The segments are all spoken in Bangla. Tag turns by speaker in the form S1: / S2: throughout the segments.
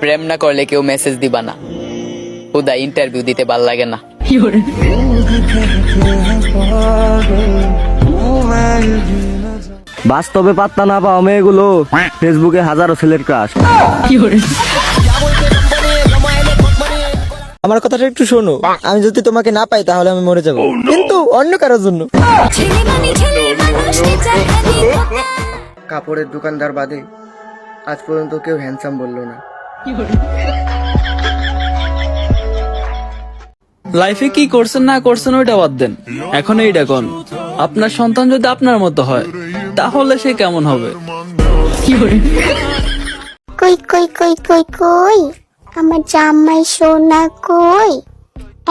S1: প্রেম না করলে কেউ মেসেজ দিবা না। হুদা ইন্টারভিউ দিতে ভালো লাগে না।
S2: বাস্তবে পাত্তা না পাওয়া মেয়েগুলো ফেসবুকে হাজারো ছেলের ক্রাশ
S3: আমার কথাটা একটু শোনো। আমি যদি তোমাকে না পাই তাহলে আমি মরে যাব। কিন্তু অন্য কারোর জন্য।
S4: কাপড়ের দোকানদার বাদে আজ পর্যন্ত কেউ হ্যান্ডসাম বলল না।
S5: লাইফে কি করছেন না করছেন ওইটা বাদ দেন। এখন এইটা কোন? আপনার সন্তান যদি আপনার মতো হয় তাহলে সে কেমন হবে?
S6: কই কই কই কই কই? আমার জামাই সোনা কই?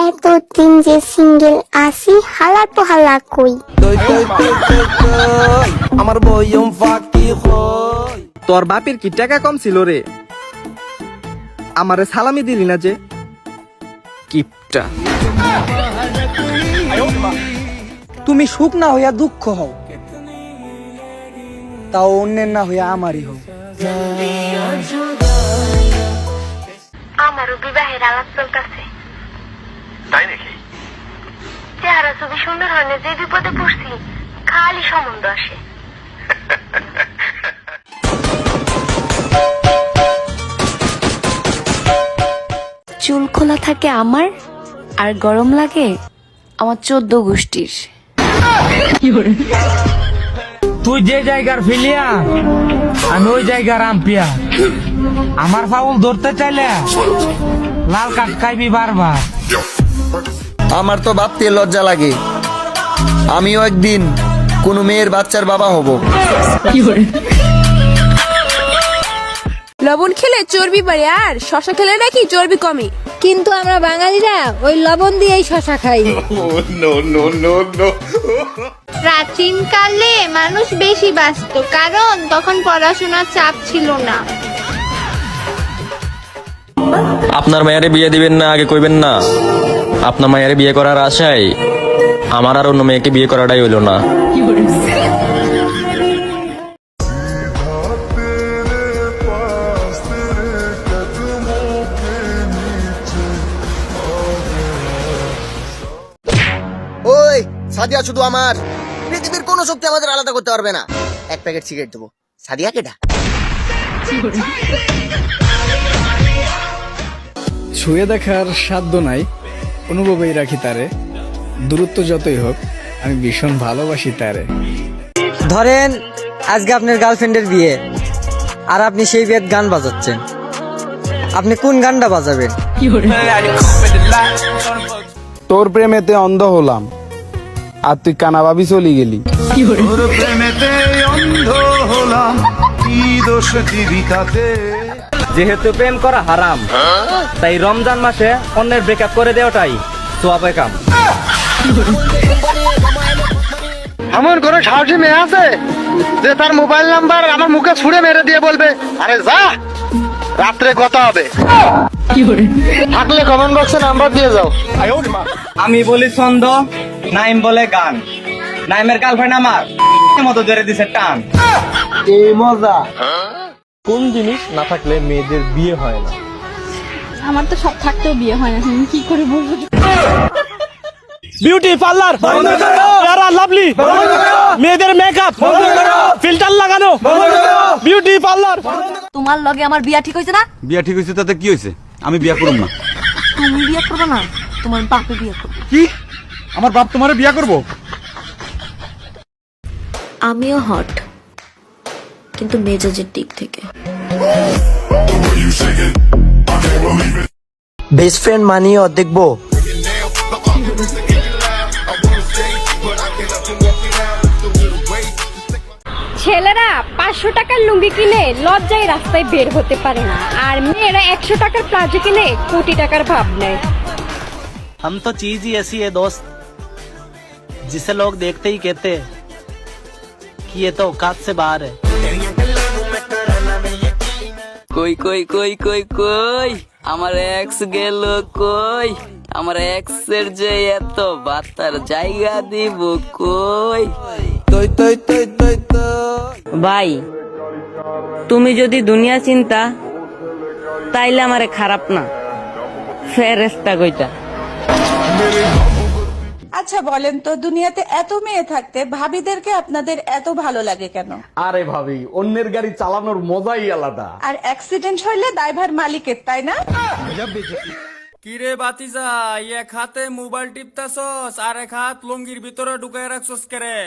S6: এতদিন যে সিঙ্গেল আসি হালা তো হালা কই?
S3: আমার বইম ফাঁকি তোর বাপের কি টাকা কম ছিল রে? আমারে সালামি দিলি না যে? কিপটা। তুমি সুখ না হইয়া দুঃখ হও। তাও অন্যের না হইয়া আমারই হও।
S7: আমারও বিবাহের আলাপ চলতেছে। তাই নাকি? চেহারা ছবি সুন্দর হয় না যে বিপদে পড়ছি খালি সম্বন্ধ আসে।
S8: চুল খোলা থাকে আমার আর গরম লাগে আমার চোদ্দ গোষ্ঠীর।
S9: তুই যে জায়গার ফিলিয়া আমি ওই জায়গার আম্পিয়া। আমার ফাউল ধরতে চাইলে লাল কাঠ খাইবি বারবার।
S4: আমার তো ভাবতে লজ্জা লাগে। আমিও একদিন কোনো মেয়ের বাচ্চার বাবা হব।
S10: লবণ খেলে চর্বি বাড়ে আর শশা খেলে নাকি চর্বি কমে। কিন্তু আমরা বাঙালিরা ওই লবণ দিয়েই শশা খাই।
S7: প্রাচীন কালে মানুষ বেশি বাঁচত কারণ তখন পড়াশোনার চাপ ছিল না।
S2: আপনার মায়ারে বিয়ে দিবেন না আগে কইবেন না। আপনার মায়ারে বিয়ে করার আশায় আমার আর অন্য মেয়েকে বিয়ে করাটাই হইল না।
S4: সাদিয়া শুধু আমার। পৃথিবীর কোনো শক্তি আমাদের আলাদা করতে পারবে না। এক প্যাকেট সিগারেট দেবো। সাদিয়া কেটা
S11: ছুঁয়ে দেখার সাধ্য নাই অনুভবেই রাখি তারে। দূরত্ব যতই হোক আমি ভীষণ ভালোবাসি তারে।
S3: ধরেন আজকে আপনার গার্লফ্রেন্ডের বিয়ে আর আপনি সেই বিয়ের গান বাজাচ্ছেন। আপনি কোন গানটা বাজাবেন?
S11: তোর প্রেমেতে অন্ধ হলাম। আর তুই কানা ভাবি চলি গেলি।
S2: যেহেতু প্রেম করা হারাম তাই রমজান মাসে অন্যের ব্রেকআপ করে দেওয়াটাই সোয়াবে কাম।
S9: এমন কোন সাহসী মেয়ে আছে যে তার মোবাইল নাম্বার আমার মুখে ছুড়ে মেরে দিয়ে বলবে আরে যা রাত্রে কথা হবে। থাকলে কমেন্ট বক্সে নাম্বার দিয়ে যাও।
S2: আমি বলি ছন্দ নাইম বলে গান। নাইমের গার্লফ্রেন্ড আমার। মতো ধরে দিছে টান।
S3: এই মজা। কোন জিনিস না থাকলে মেয়েদের বিয়ে হয় না?
S10: আমার তো সব থাকতেও বিয়ে হয় না তুমি কি করে বলব?
S9: বিউটি পার্লার লাভলি মেয়েদের মেকআপ ফিল্টার লাগানো। বিউটি পার্লার
S8: তোমার লগে আমার বিয়া ঠিক হয়েছে না?
S11: বিয়া ঠিক হয়েছে তাতে কি হয়েছে? আমি বিয়া করব না।
S8: তুমি বিয়া করবে না তোমার বাপে বিয়া করবে।
S11: কি? আমার বাপ তোমারে বিয়া করব
S8: আমিও হট কিন্তু মেজাজের দিক থেকে
S3: বেস্ট ফ্রেন্ড মানিও দেখবো
S10: ছেলেরা পাঁচশো টাকার লুঙ্গি কিনে লজ্জায় রাস্তায় বের হতে পারে না আর মেয়েরা একশো টাকার প্লাজো কিনে কোটি টাকার ভাব নেয়
S9: हम तो चीज ही ऐसी है दोस्त जिसे लोग देखते ही कहते हैं कि ये तो औकात से बाहर है
S1: কই কই কই কই কই আমার এক্স গেল কই আমার এক্স এর যে এত বাতার জায়গা দিব কই
S8: ভাই তুমি যদি দুনিয়া চিন্তা
S12: তাইলে আমারে খারাপ না ফেরেস্তা কইটা
S13: আচ্ছা বলেন তো দুনিয়াতে এত মেয়ে থাকতে ভাবিদেরকে আপনাদের এত ভালো লাগে কেন?
S3: আরে ভাবি অন্যের গাড়ি চালানোর মজাই আলাদা।
S13: আর অ্যাক্সিডেন্ট হইলে দায়ভার মালিকের তাই না?
S14: কিরে বাতিজা এক হাতে মোবাইল টিপতাছস আর এক হাত লুঙ্গির ভিতরে ঢুকাই রাখছস কেরে?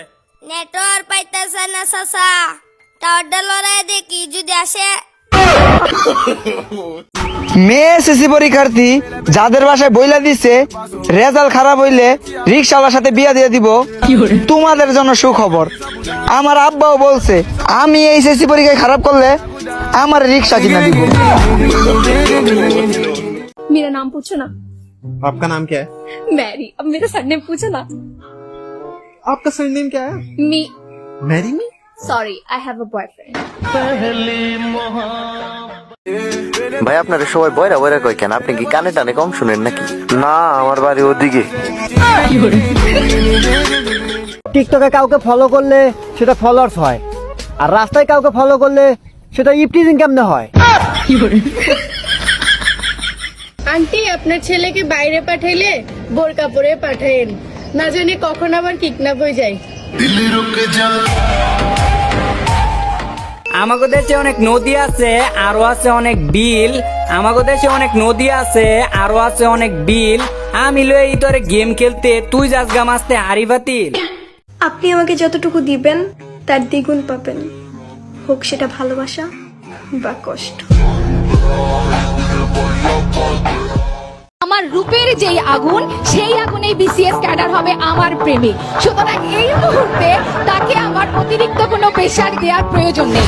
S15: নেটওয়ার্ক পাইতেছে না সাসা টাওয়ারটা লড়াই দেখি যদি আসে।
S16: মেয়ে এসএসসি পরীক্ষার্থী যাদের বাসায় বইলা দিছে রেজাল্ট খারাপ হইলে রিক্সাওয়ালার সাথে বিয়া দিয়ে দিব তোমাদের জন্য সুখবর আমার আব্বাও বলছে আমি এইচএসসি পরীক্ষায় খারাপ করলে আমার রিক্সা কিনা দিব
S17: मेरा नाम पूछो ना
S16: आपका नाम क्या है
S17: मैरी अब मेरा सरनेम पूछो ना
S16: आपका सरनेम क्या है
S17: me
S16: marry me
S17: sorry I have a boyfriend
S4: ভাই আপনার সবাই বয়রা বয়রা কয় কেন? আপনি কি কানে টানে কম শুনেন নাকি? না আমার বাড়ি ওদিকে।
S16: টিকটকে কাউকে ফলো করলে সেটা ফলোয়ার্স হয় আর রাস্তায় কাউকে ফলো করলে সেটা ইপটিজিং কেমনে হয়?
S17: আন্টি আপনার ছেলেকে বাইরে পাঠাইলে বোরকা পরে পাঠাইন না জানি কখন আবার কিডন্যাপ হয়ে যায়।
S12: আমাগো দেশে অনেক নদী আছে, আরও আছে অনেক বিল। আমাগো দেশে অনেক নদী আছে, আরও আছে অনেক বিল। আমি লই তোরে গেম খেলতে, তুই যাস গা মাসতে হারি বাতিল।
S17: আপনি আমাকে যতটুকু দিবেন, তার দ্বিগুণ পাবেন। হোক সেটা ভালোবাসা বা কষ্ট।
S15: আমার রূপের যেই আগুন, সেই আগুনেই বিসিএস ক্যাডার হবে আমার প্রেমে সুতরাং এই মুহূর্তে তাকে আমার অতিরিক্ত কোনো প্রেশার দেওয়ার প্রয়োজন নেই।